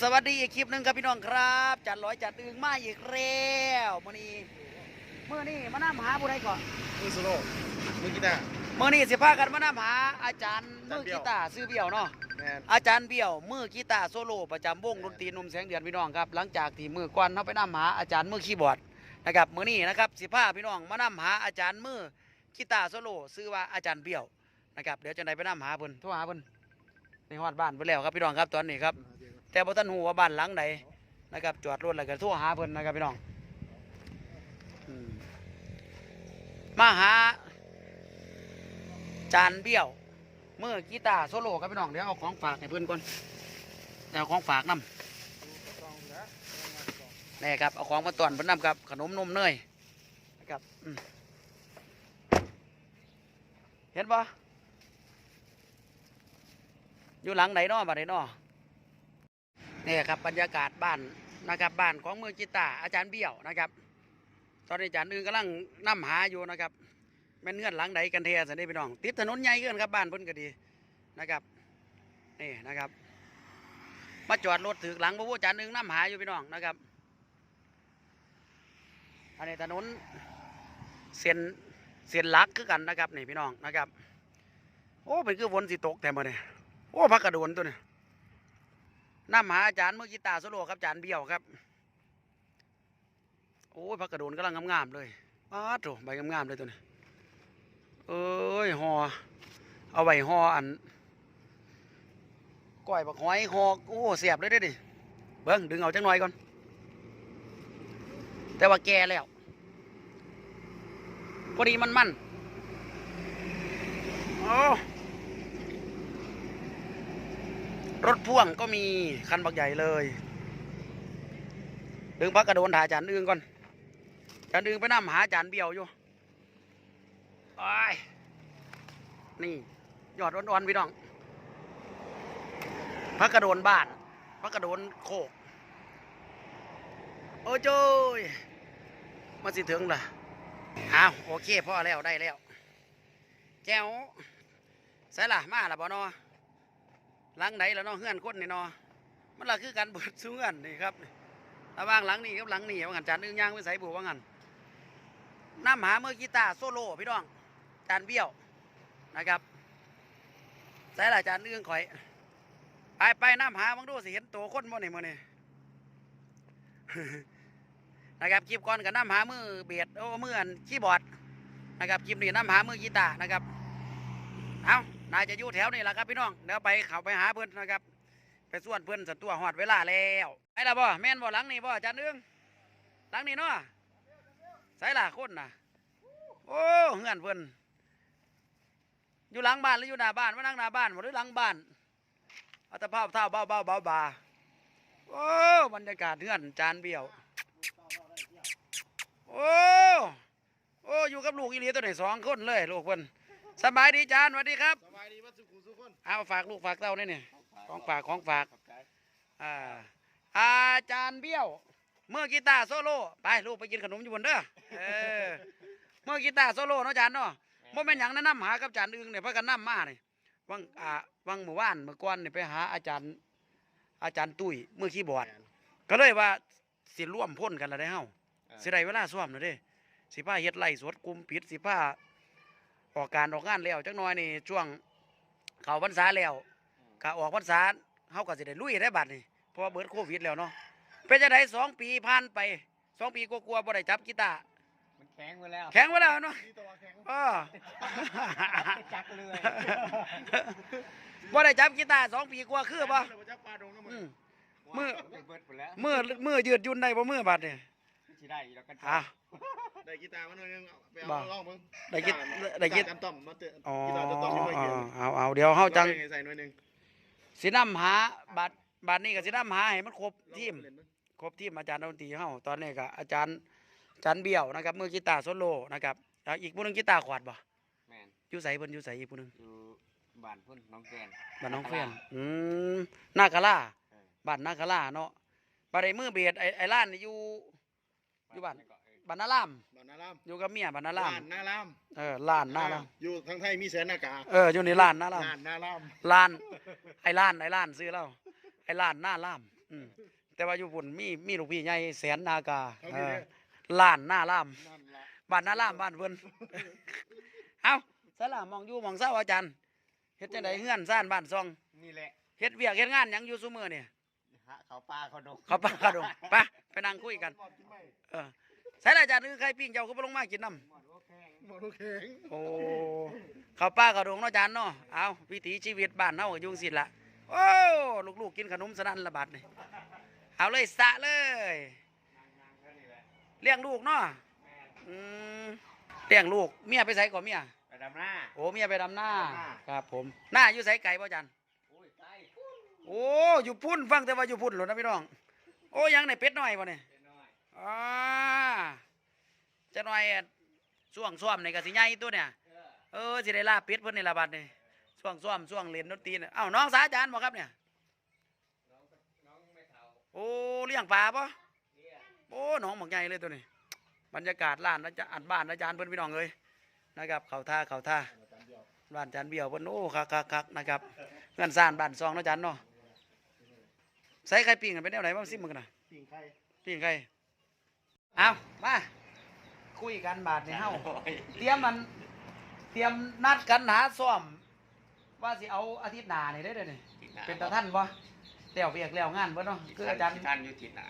สวัสดีอีกคลิปหนึ่งครับพี่น้องครับ จัดร้อยจัดอึงมาอีกแล้วมื่อนี้เมื่อนี้มานํหาผู้ใดก่อนมือโซโล่มือกีตาร์เมื่อนี้สิพากันมานํหาอาจารย์อาจารมืย์อเบี้กียวตาร์ซื้อเบี้ยวเนาะแมนอาจารย์เบี้ยวมือกีตาร์โซโล่ประจำวงดนตรีหนุ่มแสงเดือนพี่น้องครับ หลังจากที่มือก่อนเขาไปนํหาอาจารย์มือคีย์บอร์ดนะครับมื่อนี้นะครับสิพาพี่น้องมานํหาอาจารย์มือกีตาร์โซโล่ซื้อว่าอาจารย์เบี้ยวนะครับเดี๋ยวจะไหนไปนํหาเพิ่นโทรหาเพิ่นในฮอดบ้านไปแล้วครับพี่น้องครับตอนนี้ครับ แต่บ่ทันหูว่าบ้านหลังใดนะครับจอดรถแล้วก็โทรหาเพิ่นนะครับพี่น้องมาหา จานเบี้ยวมือกีตาร์โซโล่ครับพี่น้องเดี๋ยวเอาของฝากให้เพิ่อนก่อนเดี๋ยวเอาของฝากนํนี่ครับเอาของมาต้อนเพิ่อนนํครับขนมนมเนยนะครับเห็นปะอยู่หลังไหนน้อบัดไหนน้อ นี่ครับบรรยากาศบ้านนะครับบ้านของเมือกีตาอาจารย์เบี้ยวนะครับ ตอนนี้อาจารย์อื่นกำลังนํหาอยู่นะครับแม่นเงื่อนหลังใดกันเทสันนี่พี่น้อง ติดถนนใหญ่เกินครับบ้านพิ่นก็ดีนะครับนี่นะครับ มาจอดรถถือหลังพระผู้อาจารย์อื่นนํหาอยู่พี่น้องนะครับ อันนี้ถนนเส้นเส้นหลักคือกันนะครับนี่พี่น้องนะครับ โอ้เป็นคือฝนสิตกแต่มาเนี่ยโอ้พักกระโดนตัวเนี่ย น้ำหาอาจารย์มือกีตาร์โซโล่ครับอาจารย์เบี้ยวครับ โอ้ยพักกระโดนกำลังงามๆเลยอ้าโถใบงามๆเลยตัวนี้ เอ้ยหอเอาไว้หออันก้อยบักหอยหอโอ้เสียบเลยด้ดิเบิ้งดึงเอาจังหน่อยก่อน แต่ว่าแก่แล้วพอดีมันมันโอ้ ร ถพ่วงก็มี คันบักใหญ่เลย ดึงพักกระโดนถ่ายจารย์อึงก่อนจารย์อึงไปนั่หาจารย์เบี้ยวอยู่ไอ้นี่ยอดอ่อนๆพี่น้องพักกระโดนบ้านพักกระโดนโคกโอ้โจยมาสิถึงล่ะอ้าวโอเคพ่อแล้วได้แล้วแก้วใส่ล่ะมาละบ่นอ หลังไหนแล้วเนาะเฮือนคนนี่เนาะมันละคือการเบิดสูงกันนี่ครับระว่างหลังนี้กับหลังนี้ว่างันจานอึ้งย่างไปใส่บัวว่างันน้ำหาเมื่อกีตาโซโล่พี่น้องจานเบี้ยวนะครับใส่หละจานอึ้งข่อย ไปไปน้ำหาบังดูสิเห็นตัวคนบ่นี่มื้อนี่นะครับคลิปก่อนกับน้ำหามือเบียดโอ้มืออันคีย์บอร์ดนะครับคลิปนี้น้ำหามือกีตาร์นะครับเอา นาจะอยู่แถวนี้แหละครับพี่น้องเดี๋ยวไปเขาไปหาเพื่อนนะครับ ไปส่วนเพื่อนสันตัวหอดเวลาแล้วไอ้ละบ่แม่นบ่หลังนี่บ่จารย์เอื้องหลังนี่เนาะใส่ละคนน่ะ โอ้เฮือนเพื่อนอยู่หลังบ้านหรืออยู่หน้าบ้านมานั่งหน้าบ้านหรือหลังบ้านเอาตะภาพเท่าเบาเบาเบาบาโอ้บรรยากาศเฮือนจานเบี้ยวโอ้โอ้อยู่กับลูกอีหลีตัวไหนสองคนเลยลูกเพิ่อน สบายดีจานสวัสดีครับสบายดีวัดสุขุมสุขคนเอาฝากลูกฝากเต้าเนี่ยนี่ของฝากของฝากอ่าอาจารย์เบี้ยว เมื่อกีตาร์โซโล่ไปลูกไปกินขนมอยู่บนเด้อเออเมื่อกีตาร์โซโล่เนาะอาจารย์เนาะบ่แม่นหยังแนะนำหากับอาจารย์อึงเนี่ยเพิ่นก็นำมานี่วังอ่าวังเมื่อวานเมื่อก่อนนี่ไปหาอาจารย์ อาจารย์ตุ้ยมือคีย์บอร์ดก็เลยว่าสิร่วมพ่นกันแล้วได้เฮาสิได้เวลาซ่อมแล้วเด้สิพาเฮ็ดไล่สวดกลุ่มปิดสิพา ออกการออกงานแล้วจักหน่อยนี่ช่วงเข้าพรรษาแล้วก็ออกพรรษาเฮาก็สิได้ลุยได้บัดนี่เพราะว่าเบิดโควิดแล้วเนาะเป็นจังไดสองปีผ่านไปสองปีกลัวาๆบ่ได้จับกีตาร์มันแข็งไปแล้วแข็งไว้แล้วเนาะดีตัวแข็งเออจักเลยบ่ได้จับกีตาร์สองปีกว่าคือบ่เราจะปลาดงน้ำอืมืมอมือ เบิดไปแล้วมือมือยืดหยุ่นได้บ่มือบัดนี่สิได้แล้วกันอะ ได้กีตาร์มาหน่อยนึงไปบ่เอาลองมึงได้กีได้กีจำต้อมมาเตะอ๋อกีตาร์จำต้อมไม่ค่อยเกี่ยวเอาเอาเดี๋ยวเฮาจังใส่หน่อยนึงสินำหาบัตรบัตรนี้ก็สินำหาให้มันครบทีมครบทีมอาจารย์ดนตรีเฮาตอนนี้ก็อาจารย์อาจารย์เบี้ยวนะครับมือกีตาร์โซโล่นะครับแล้วอีกผู้หนึงกีตาร์ขวาดบ่แม่นอยู่ไสเพิ่นอยู่ไสอีกผู้หนึงอยู่บ้านพุ่นน้องแกนบ้านน้องนาคาเฟียนราอืมนาคาราเออบ้านนาคาราเนาะบ้านไอ้มือเบียดไอ้ไอ้ล้านนี่อยู่อยู่บ้านก็เออ บ้านนาราม บ้านนารามอยู่กับเมียบ้านนารามล้านนารามเออล้านนารามอยู่ทางไทยมีแสนนากาเออ อยู่ในล้านนารามล้านนารามล้าน ไอ้ล้านไอ้ล้านซื้อแล้วไอ้ล้านหน้ารามอืมแต่ว่าอยู่พุ่นมีมีลูกพี่ใหญ่แสนนากาเขาเอดีอเลยล้านหน้าล่าม นั่นละ บ้านหน้าล่ามบ้านเพิ่น เอ้าสลามมองอยู่มองเศร้าอาจารย์เฮ็ดจังไดเฮือนซ่านบ้านซองนี่แหละเฮ็ดเวียกเฮ็ดงานหยังอยู่ซุมื้อนี่ฮะเขาปลาเขาดงเขาปากกระดงไปไปนั่งคุยกันหมดที่ไม่เออ ใส่ละอาจารย์คือใครปิ้งเจ้าก็บ่ลงมากินน้ำหมดโอเคหมดโอเคงโอ้เขาป้ากระดงเนาะอาจารย์เนาะเอาวิถีชีวิตบ้านเฮาก็อยุ่จั่งสิละโอ้ลูกๆกินขนมสนั่นละบาดนี่เอาเลยสะเลยนั่งๆเท่านี้แหละเลี้ยงลูกเนาะแม่อืมเลี้ยงลูกเมียไปใส่ก่อนเมียไปดำหน้าโอ้เมียไปดำหน้าดำนาครับผมหน้าอยู่ใส่ไก่ป่ะจันโอ้ยใกล้โอ้อยู่พุ่นฟังแต่ว่าอยู่พุ่นหลดนะพี่น้องโอ้ยังในเป็ดน้อยป่ะเนี่ยเป็นน้ อยอ่าจะน้อยอะช่วงซ้อมในกสิใหญ่ตัวเนี่ยเออเออสิได้ลาเป็ดเพิ่นนี่ละบัดนี่ช่วงซ้อมช่วงเล่นดนตรีเนี่ยเอ้าน้องสาอาจารย์บ่ครับเนี่ยน้องก็น้องไม่เท่าโอ้เลี้ยงปลาป่ะเนี่ยโอ้น้องบักใหญ่เลยตัวนี้ บรรยากาศร้านอาจารย์อัดบ้านอาจารย์เพิ่นพี่น้องเลยนะครับ เขาท่าเขาท่าบ้านจานเบี้ยวเพิ่นโอ้คักคักคักนะครับเงินซ่านบ้านซองเนาะจันเนาะใส่ไข่ปิ้งกันเป็นแนวไหนบ้างซิมึงกันนะปิ่งไข่ปิ้งไข่ เอามาคุยกันบาทในเฮาโอ้ยเตรียมมัน เตรียมนัดกันหาซ่อม ว่าสิเอาอาทิตย์หน้านี่ได้เด้อนี่ทิศหาเป็นตาท่านบ่แล้วเวียกแล้วงานเบ่เนาะคืออาจารย์ท่านอยู่ทิศหนา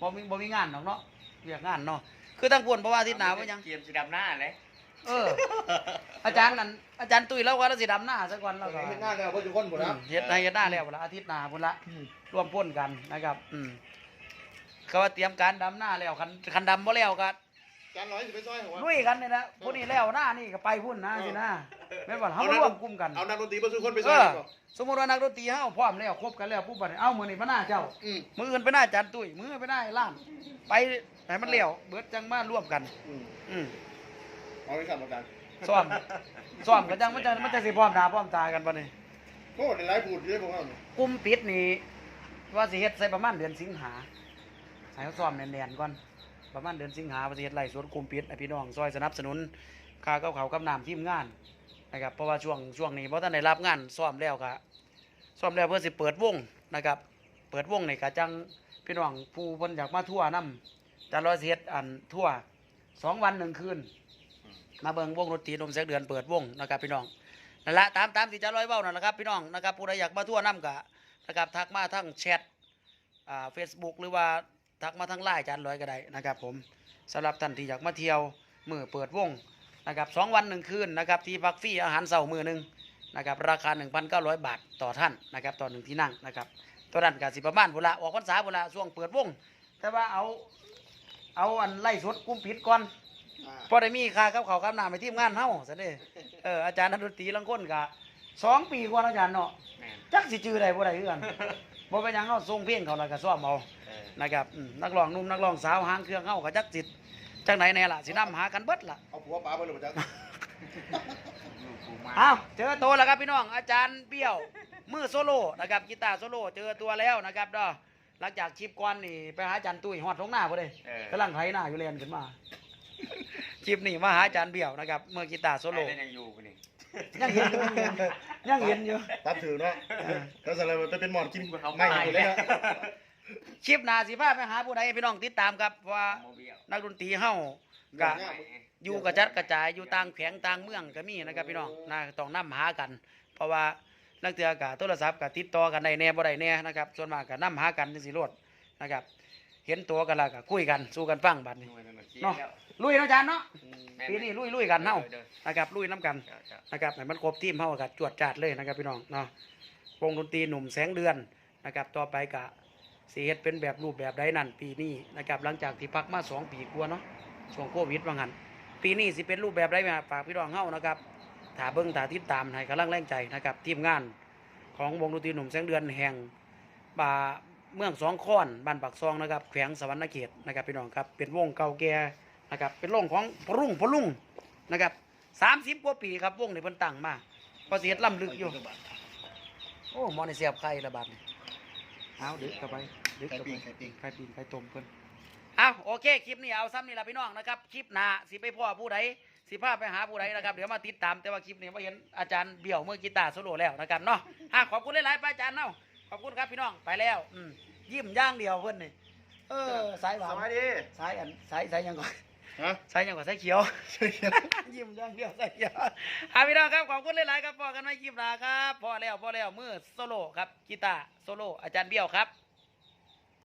บ่มีบ่มีงานดอกเนาะเวียกงานเนาะคือตั้งปวนเพราะว่าอาทิตย์หน้าบ่ยังเกียมสีดำหน้าเลยเออ อาจารย์นั่นอาจารย์ตุ้ยเราว่าเราสิดำหน้าซะก่อนแล้วก็เห็นหน้าแล้วเพื่อนทุกคนหมดแล้วอืมเฮ็ดให้เฮ็ดหน้าแล้วพุ่นละอาทิตย์หน้าพุ่นละร่วมพ่นกันนะครับ อืม เขาว่าเตรียมการดำหน้าแล้วคันคันดำบ่แล้วก็จานร้อยสิไปซอยหัวลุยกันนี่นะผู้นี้แล้วหน้านี่ก็ไปพุ่นนะสินะแม่นบ่เฮาร่วมกลุ่มกันเอานักดนตรีมาทุกคนไปซเออยอดีกว่าสมมุติว่านักดนตรีเฮาพร้อมแล้วครบกันแล้วปุ๊บบัดนี้เอ้ามื้อนี้มาหน้าเจ้าอืมมื้ออื่นไปหน้าอาจารย์ตุ้ยมื้อไปหน้าไอ้ล้านไปให้มันแล้วเบิดจังมาร่วมกันอืมอืมเอาไปขับมากันซ้อมซ้อมกันจังมันจะมันจะสิพร้อมหน้าพร้อมตากันบ่นี่โอ้ในไลฟ์พูดเยอะพวกเราเนี่ยกลุ่มปิดนี่ว่าสิเฮ็ดใส่ประมาณเดือนสิงหา ให้เขาซ้อมแน่นๆก่อนประมาณเดือนสิงหาว่าสิเฮ็ดไล่สวนกลุ่มปิดพี่น้องซอยสนับสนุนค่ากับเขากับน้ำทีมงานนะครับเพราะว่าช่วงช่วงนี้บ่ทันได้รับงานซ้อมแล้วก็ซ้อมแล้วเพื่อสิเปิดวงนะครับ เปิดวงในก็จังพี่น้องผู้เพิ่นอยากมาทั่วนํจะรอสิเฮ็ดอันทั่วสองวันหนึ่งคืน มาเบิ่งวงดนตรีนมแสงเดือนเปิดวงนะครับพี่น้องนั่นละตามตามที่จะร้อยเว้านั่นแหละครับพี่น้องนะครับผู้ใดอยากมาทั่วน้ำกะนะครับทักมาทั้งแชทอ่าเฟซบุ๊กหรือว่า ทักมาทั้งไลน์จานร้อยก็ได้นะครับผมสำหรับท่านที่อยากมาเที่ยวมือเปิดวงนะครับสองวันหนึ่งคืนนะครับที่พักฟรีอาหารเสาร์มือหนึ่งนะครับราคา 1,900 บาทต่อท่านนะครับต่อหนึ่งที่นั่งนะครับตัวนั้นกสิประมาณเวลาออกพรรษาเวลาช่วงเปิดวง แต่ว่าเอาเอาอันไล่สดกุ้มปิดก่อนอ่าพอได้มีค่ากับเขาวกับน้ำไปทีมงานเฮาซะเด้เอออาจารย์นักดนตรีลังคนกะสองปีกว่าแล้วอาจารย์เนาะแม่นจักสิจื้อได้บ่ได้คือกันบ่เป็นหยังเฮาส่งเพลงเขาแล้วก็ซ้อมเอาเออ นะครับอืมนักร้องหนุ่มนักร้องสาวหางเครื่องเฮาก็จักสิจังไหนแน่ล่ะสินํหากันเบิดล่ะ เอาผัวป๋าไปเลยมาจ้ะลูกปูมาอ้าวเจอตัวแล้วครับพี่น้องอาจารย์เบี้ยวมือโซโล่นะครับกีตาร์โซโล่เจอตัวแล้วนะครับเด้อหลังจากคลิปก่อนนี่ไปหาอาจารย์ตุ้ยฮอดทงหน้าบ่ได้เออ กำลังไถหน้าอยู่เรียนขึ้นมาคลิปนี้มาหาอาจารย์เบี้ยวนะครับเมื่อกีตาร์โซโล่ไอ้นั่นยังอยู่ปะนี่ยังเห็นอยู่ยังเห็นอยู่ ตัดถือเนาะเออ ถ้าสลับไปเป็นหมอนกินเขาไม่ตายเลยแล้วนะ คลิปหน้าสิพาไปหาผู้ใดให้พี่น้องติดตามครับว่าโมเบียลนักดนตรีเฮาก็อยู่กระจัดกระจายอยู่ต่างแขวงต่างเมืองก็มีนะครับพี่น้องนะต้องนํหากัน เพราะว่าลังเทื่อก็โทรศัพท์ก็ติดต่อกันได้แน่บ่ได้แน่นะครับส่วนมากก็นํหากันจังซี่โลดนะครับ เห็นตัวกันแล้วก็คุยกันสู้กันฟังบัดหนี้น่วยนั้นมันชี้เนาะแล้วลุยเนาะอาจารย์เนาะแม่นปีนี้ลุยๆกันเฮาด้อนะครับลุยน้กันเด้อเด้อนะครับให้มันครบทีมเฮาก็จวดจาดเลยนะครับพี่น้องเนาะวงดนตรีหนุ่มแสงเดือนนะครับ ต่อไปก็ สิเฮ็ดเป็นแบบรูปแบบใดนั่นปีนี้นะครับหลังจากที่พักมาสองปีกว่าเนาะช่วงโควิดว่างั้นปีนี้สิเป็นรูปแบบใดมาฝากพี่น้องเฮานะครับถ้าเบิ่งถ้าติดตามให้กำลังแรงใจนะครับทีมงานของวงดนตรีหนุ่มแสงเดือนแห่งป่าเมืองสองค้อนบ้านปากซองนะครับแขวงสวรรณเขตนะครับพี่น้องครับเป็นวงเก่าแก่นะครับเป็นวงของพรุ่งพรุ่งนะครับสามสิบกว่าปีครับวงในเพิ่นตั้งมาพอเสียดล่ำลึกอยู่โอ้มอนเสียบไข่ระบาดนี่ เอาดึกเข้าไปดึกไข่เข้าไปปิ้งไข่ปิ้งไข่ปิ้งไข่ต้มเพิ่นเอาโอเคคลิปนี้เอาซ้ำนี่ละพี่น้องนะครับคลิปหน้าสิไปพ่อผู้ใดสิพาไปหาผู้ใดนะครับเดี๋ยวมาติดตามแต่ว่าคลิปนี้มาเห็นอาจารย์เบี่ยวมือกีตาร์โซโล่แล้วนะครับเนาะอะขอบคุณหลายๆป้าอาจารย์เนาะขอบคุณครับพี่น้องไปแล้วอืมยิ้มอย่างเดียวเพิ่นนี่เออสายหวาสนวัสดีสายอันสายสายหยังก่อน ฮะสายหยังกว่าใส่เขียว ยิ้มอย่างเดียวสายเขียวอะพี่น้องครับขอบคุณหลายๆครับพอกันไม่คลิปหนาครับพอแล้วพอแล้วมือโซโล่ครับกีตาร์โซโล่อาจารย์เบี้ยวครับ